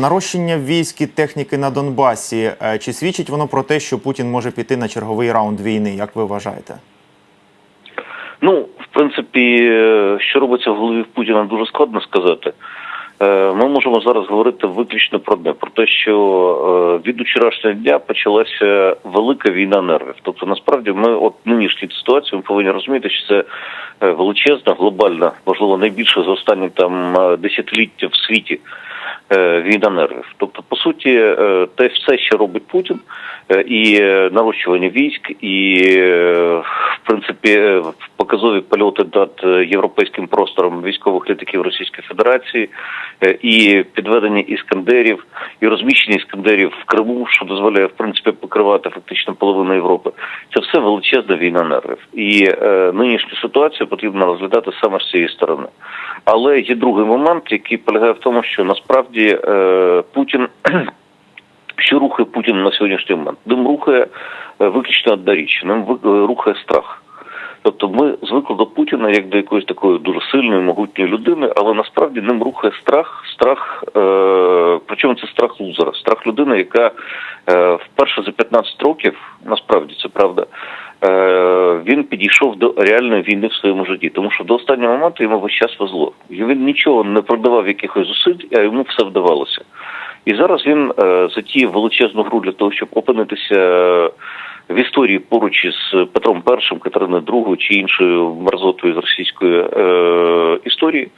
Нарощення військ і техніки на Донбасі. е, Чи свідчить воно про те, що Путін може піти на черговий раунд війни? Як ви вважаєте? Ну, в принципі, е, що робиться в голові Путіна, дуже складно сказати. Е, Ми можемо зараз говорити виключно про одне, про те, що від вчорашнього дня почалася велика війна нервів. Тобто, насправді, ми от нинішній ситуації ми повинні розуміти, що це величезна, глобальна, можливо, найбільша за останні там десятиліття в світі е, війна нервів. Тобто, по суті, е, те все, що робить Путін, е, і нарощування військ, і в принципі показові польоти над е, європейським простором військових літаків Російської Федерації, е, і підведення іскандерів, і розміщення іскандерів в Криму, що дозволяє в принципі покривати фактично половину Європи. Це все величезна війна нервів. І е, нинішню ситуацію потрібно розглядати саме з цієї сторони. Але є другий момент, який полягає в тому, що насправді е, Путін. Що рухає Путін на сьогоднішній момент? Ним рухає е, виключно одна річ, ним рухає страх. Тобто ми звикли до Путіна як до якоїсь такої дуже сильної, могутньої людини, але насправді ним рухає страх, страх, е, причому це страх лузера, страх людини, яка е, вперше за 15 років, насправді це правда, е, він підійшов до реальної війни в своєму житті, тому що до останнього моменту йому весь час везло. І Він нічого не продавав якихось зусиль, а йому все вдавалося. І зараз він е, затіяв величезну гру для того, щоб опинитися е, в історії поруч із Петром І, Катериною II чи іншою мерзотою з російської е, історії.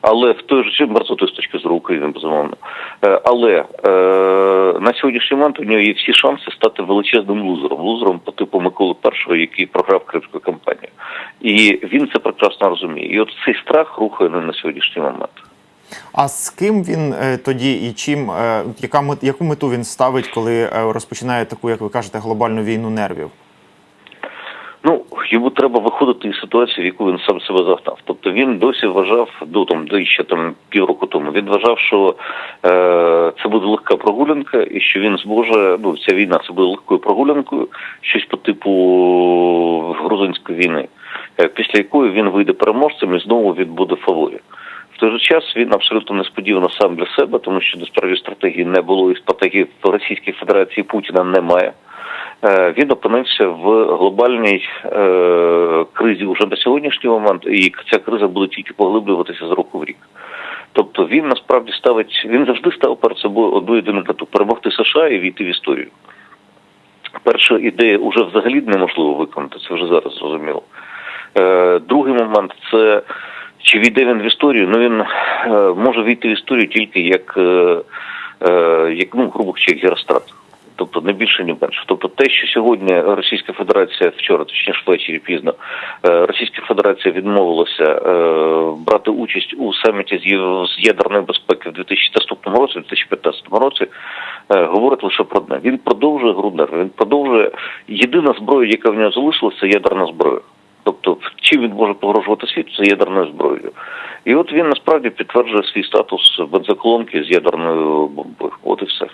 Але в той же мерзотою з точки зору України, безумовно. Е, але е, на сьогоднішній момент у нього є всі шанси стати величезним лузером, лузером по типу Миколи І, який програв кримську кампанію. І він це прекрасно розуміє. І от цей страх рухає на сьогоднішній момент. А з ким він е, тоді і чим, е, яка яку мету він ставить, коли е, розпочинає таку, як ви кажете, глобальну війну нервів? Ну, йому треба виходити із ситуації, в яку він сам себе загнав. Тобто він досі вважав до там до ще там півроку тому. Він вважав, що е, це буде легка прогулянка, і що він зможе. Ну, ця війна це буде легкою прогулянкою, щось по типу грузинської війни, після якої він вийде переможцем і знову відбуде фаворі. В той же час він абсолютно несподівано сам для себе, тому що насправді стратегії не було і стратегії в Російській Федерації Путіна немає. Е, Він опинився в глобальній е, кризі вже на сьогоднішній момент, і ця криза буде тільки поглиблюватися з року в рік. Тобто він насправді ставить, він завжди ставив перед собою одну єдину мету перемогти США і війти в історію. Перша ідея вже взагалі неможливо виконати, це вже зараз зрозуміло. Е, Другий момент це чи війде він в історію? Ну він е, може війти в історію тільки як, е, е, як ну, грубо кажучи, як Герострат. Тобто не більше, ні менше. Тобто те, що сьогодні Російська Федерація вчора, точніше ввечері пізно, Російська Федерація відмовилася брати участь у саміті з ядерної безпеки в 2014 році, 2015 році, говорить лише про одне. Він продовжує гру нервів, Він продовжує єдина зброя, яка в нього залишилася, це ядерна зброя. Чим він може погрожувати світу, це ядерною зброєю. І от він насправді підтверджує свій статус бензоколонки з ядерною бомбою. От і все.